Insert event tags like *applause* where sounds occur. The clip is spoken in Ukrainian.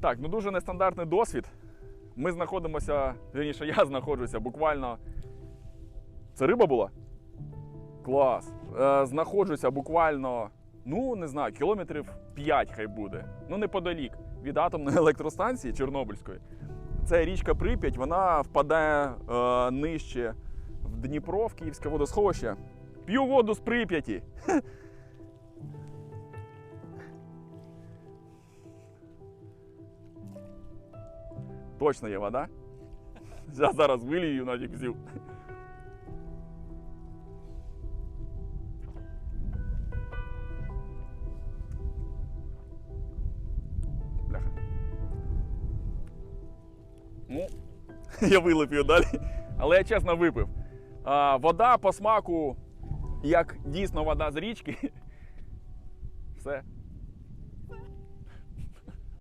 Так, ну дуже нестандартний досвід. Ми знаходимося, вірніше, я знаходжуся буквально. Це риба була? Клас. Е, знаходжуся буквально, ну не знаю, кілометрів 5 хай буде. Ну, неподалік від атомної *laughs* електростанції Чорнобильської. Це річка Прип'ять, вона впадає е, нижче в Дніпро, в Київське водосховище. П'ю воду з Прип'яті. *laughs* Точно є вода. Я зараз вилію взяв. Бляха. Ну, *laughs* я вилив її далі, але я чесно випив. А, вода по смаку, як дійсно вода з річки. *laughs* Все,